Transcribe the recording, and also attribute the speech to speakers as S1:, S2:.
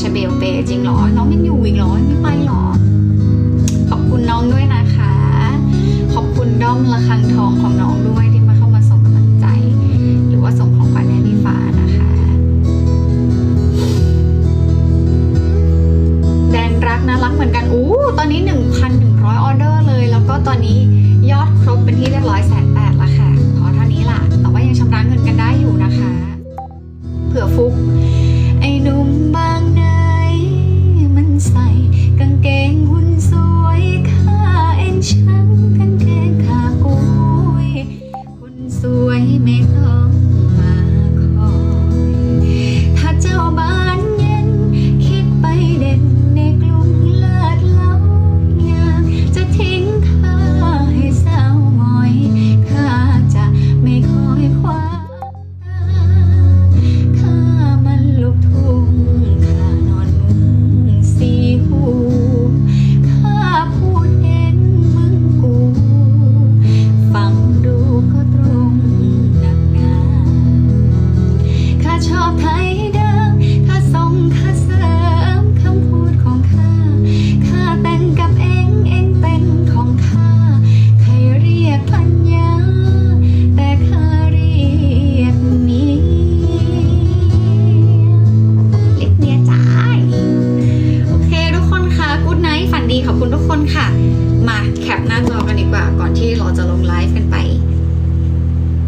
S1: ชเบลเปจริงหรอ น้องยังอยู่อีกหรอไม่ไปหรอ ขอบคุณน้องด้วยนะคะ ขอบคุณด้อมละคังทองของน้องด้วยที่มาเข้ามาส่งกำลังใจ หรือว่าส่งของขวัญให้พี่ฟ้านะคะ แดนรักนะรักเหมือนกันอู้ตอนนี้ 1,100 ออเดอร์เลย แล้วก็ตอนนี้ยอดครบเป็นที่เรียบร้อยแสนแปดละค่ะขอเท่านี้ล่ะ แต่ว่ายังชำระเงินกันได้อยู่นะคะ เผื่อฟุกไอ้นุ่มบางนา คุณทุกคนค่ะ